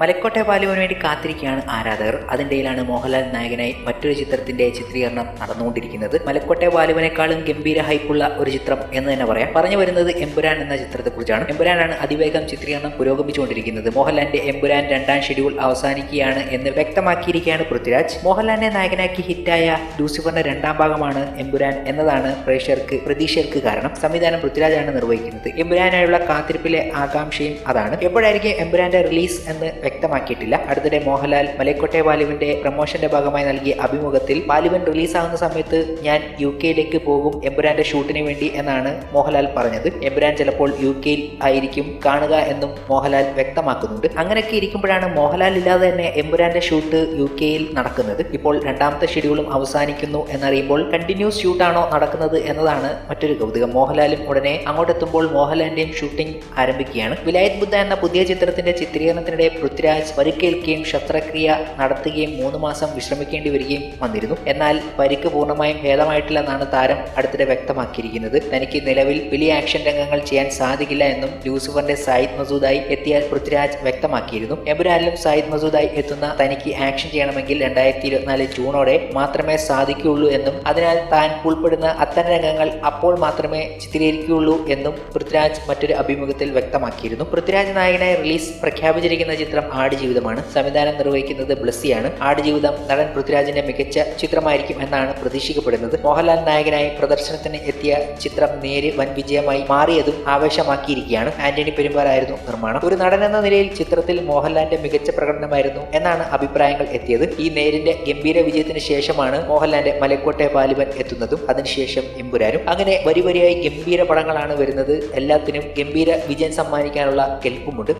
മലക്കോട്ടെ ബാലുവിന് വേണ്ടി കാത്തിരിക്കുകയാണ് ആരാധകർ. അതിനിടയിലാണ് മോഹൻലാൽ നായകനായി മറ്റൊരു ചിത്രത്തിന്റെ ചിത്രീകരണം നടന്നുകൊണ്ടിരിക്കുന്നത്. മലക്കോട്ടെ ബാലുവിനേക്കാളും ഗംഭീര ഹൈപ്പുള്ള ഒരു ചിത്രം എന്ന് തന്നെ പറയാം. പറഞ്ഞു വരുന്നത് എമ്പുരാൻ എന്ന ചിത്രത്തെക്കുറിച്ചാണ്. എമ്പുരാനാണ് അതിവേഗം ചിത്രീകരണം പുരോഗമിച്ചുകൊണ്ടിരിക്കുന്നത്. മോഹൻലാലിന്റെ എമ്പുരാൻ രണ്ടാം ഷെഡ്യൂൾ അവസാനിക്കുകയാണ് എന്ന് വ്യക്തമാക്കിയിരിക്കുകയാണ് പൃഥ്വിരാജ്. മോഹൻലാലിനെ നായകനാക്കി ഹിറ്റായ ലൂസിഫറിന്റെ രണ്ടാം ഭാഗമാണ് എമ്പുരാൻ എന്നതാണ് പ്രേക്ഷകർക്ക് പ്രതീക്ഷകൾക്ക് കാരണം. സംവിധാനം പൃഥ്വിരാജാണ് നിർവഹിക്കുന്നത്. എമ്പുരാനായുള്ള കാത്തിരിപ്പിലെ ആകാംക്ഷയും അതാണ്. എപ്പോഴായിരിക്കും എമ്പുരാന്റെ റിലീസ് എന്ന് വ്യക്തമാക്കിയിട്ടില്ല. അടുത്തിടെ മോഹൻലാൽ മലക്കോട്ടെ ബാലുവിന്റെ പ്രമോഷന്റെ ഭാഗമായി നൽകിയ അഭിമുഖത്തിൽ ബാലുവൻ റിലീസാകുന്ന സമയത്ത് ഞാൻ യു കെയിലേക്ക് പോകും എംബുരാന്റെ ഷൂട്ടിന് വേണ്ടി എന്നാണ് മോഹൻലാൽ പറഞ്ഞത്. എംബ്രാൻ ചിലപ്പോൾ യു കെയിൽ ആയിരിക്കും കാണുക എന്നും മോഹൻലാൽ വ്യക്തമാക്കുന്നുണ്ട്. അങ്ങനെയൊക്കെ ഇരിക്കുമ്പോഴാണ് മോഹൻലാൽ ഇല്ലാതെ തന്നെ എംബുരാന്റെ ഷൂട്ട് യു കെയിൽ നടക്കുന്നത്. ഇപ്പോൾ രണ്ടാമത്തെ ഷെഡ്യൂളും അവസാനിക്കുന്നു എന്നറിയുമ്പോൾ കണ്ടിന്യൂസ് ഷൂട്ടാണോ നടക്കുന്നത് എന്നതാണ് മറ്റൊരു കൗതുകം. മോഹൻലാലും ഉടനെ അങ്ങോട്ടെത്തുമ്പോൾ മോഹൻലാലിന്റെയും ഷൂട്ടിംഗ് ആരംഭിക്കുകയാണ്. വിലായത് ബുദ്ധ എന്ന പുതിയ ചിത്രത്തിന്റെ ചിത്രീകരണത്തിനിടെ പൃഥ്വിരാജ് പരിക്കേൽക്കുകയും ശസ്ത്രക്രിയ നടത്തുകയും മൂന്ന് മാസം വിശ്രമിക്കേണ്ടി വരികയും വന്നിരുന്നു. എന്നാൽ പരിക്ക് പൂർണമായും ഭേദമായിട്ടില്ലെന്നാണ് താരം അടുത്തിടെ വ്യക്തമാക്കിയിരിക്കുന്നത്. തനിക്ക് നിലവിൽ വലിയ ആക്ഷൻ രംഗങ്ങൾ ചെയ്യാൻ സാധിക്കില്ല എന്നും ലൂസിഫറിന്റെ സായിദ് മസൂദായി എത്തിയ പൃഥ്വിരാജ് വ്യക്തമാക്കിയിരുന്നു. എമ്പുരാനിലും സായിദ് മസൂദായി എത്തുന്ന തനിക്ക് ആക്ഷൻ ചെയ്യണമെങ്കിൽ രണ്ടായിരത്തി ഇരുപത്തിനാല് ജൂണോടെ മാത്രമേ സാധിക്കുകയുള്ളൂ എന്നും അതിനാൽ താൻ ഉൾപ്പെടുന്ന അത്തരം രംഗങ്ങൾ അപ്പോൾ മാത്രമേ ചിത്രീകരിക്കുകയുള്ളൂ എന്നും പൃഥ്വിരാജ് മറ്റൊരു അഭിമുഖത്തിൽ വ്യക്തമാക്കിയിരുന്നു. പൃഥ്വിരാജ് നായകനെ റിലീസ് പ്രഖ്യാപിച്ചിരിക്കുന്ന ചിത്രം ആടുജീവിതമാണ്. സംവിധാനം നിർവഹിക്കുന്നത് ബ്ലസ്സിയാണ്. ആടുജീവിതം നടൻ പൃഥ്വിരാജിന്റെ മികച്ച ചിത്രമായിരിക്കും എന്നാണ് പ്രതീക്ഷിക്കപ്പെടുന്നത്. മോഹൻലാൽ നായകനായി പ്രദർശനത്തിന് എത്തിയ ചിത്രം നേര് വൻ വിജയമായി മാറിയതും ആവേശമാക്കിയിരിക്കുകയാണ്. ആന്റണി പെരുമ്പാലായിരുന്നു നിർമ്മാണം. ഒരു നടൻ എന്ന നിലയിൽ ചിത്രത്തിൽ മോഹൻലാലിന്റെ മികച്ച പ്രകടനമായിരുന്നു എന്നാണ് അഭിപ്രായങ്ങൾ എത്തിയത്. ഈ നേരിന്റെ ഗംഭീര വിജയത്തിന് ശേഷമാണ് മോഹൻലാലിന്റെ മലക്കോട്ടെ ബാലിബൻ എത്തുന്നതും അതിനുശേഷം എമ്പുരാനും. അങ്ങനെ വരി വരിയായി ഗംഭീര പടങ്ങളാണ് വരുന്നത്. എല്ലാത്തിനും ഗംഭീര വിജയം സമ്മാനിക്കാനുള്ള കെൽപ്പുമുണ്ട്.